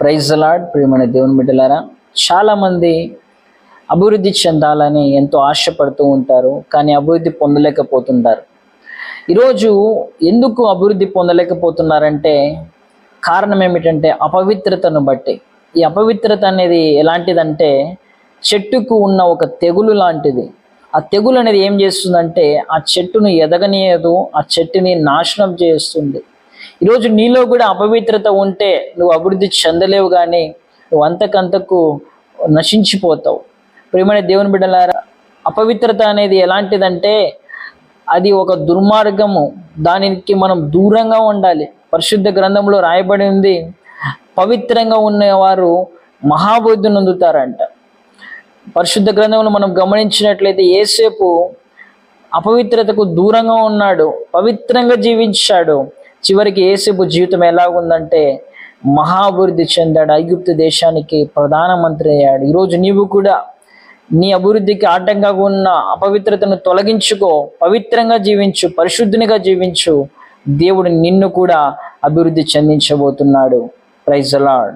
Praise lord ప్రియమైన దేవుని బిడ్డలారా. చాలామంది అభివృద్ధి చెందాలని ఎంతో ఆశపడుతూ ఉంటారు కానీ అభివృద్ధి పొందలేకపోతుంటారు. ఈరోజు ఎందుకు అభివృద్ధి పొందలేకపోతున్నారంటే కారణం ఏమిటంటే అపవిత్రతను బట్టి. ఈ అపవిత్రత అనేది ఎలాంటిదంటే చెట్టుకు ఉన్న ఒక తెగులు లాంటిది. ఆ తెగులు అనేది ఏం చేస్తుందంటే ఆ చెట్టును ఎదగనీయదు ఆ చెట్టుని నాశనం చేస్తుంది. ఈరోజు నీలో కూడా అపవిత్రత ఉంటే నువ్వు అభివృద్ధి చెందలేవు కానీ నువ్వు అంతకంతకు నశించిపోతావు. ప్రేమైన దేవుని బిడ్డలారా అపవిత్రత అనేది ఎలాంటిదంటే అది ఒక దుర్మార్గము. దానికి మనం దూరంగా ఉండాలి. పరిశుద్ధ గ్రంథంలో రాయబడి ఉంది పవిత్రంగా ఉన్నవారు మహాబుద్ధిని నొందుతారంట. పరిశుద్ధ గ్రంథంలో మనం గమనించినట్లయితే ఏసేపు అపవిత్రతకు దూరంగా ఉన్నాడు పవిత్రంగా జీవించాడు. చివరికి ఏసేపు జీవితం ఎలా ఉందంటే మహాభివృద్ధి చెందాడు. ఐగుప్తు దేశానికి ప్రధానమంత్రి అయ్యాడు. ఈరోజు నీవు కూడా నీ అభివృద్ధికి ఆటంకంగా ఉన్న అపవిత్రతను తొలగించుకో పవిత్రంగా జీవించు పరిశుద్ధునిగా జీవించు. దేవుడు నిన్ను కూడా అభివృద్ధి చెందించబోతున్నాడు. ప్రైజ్ అలాడ్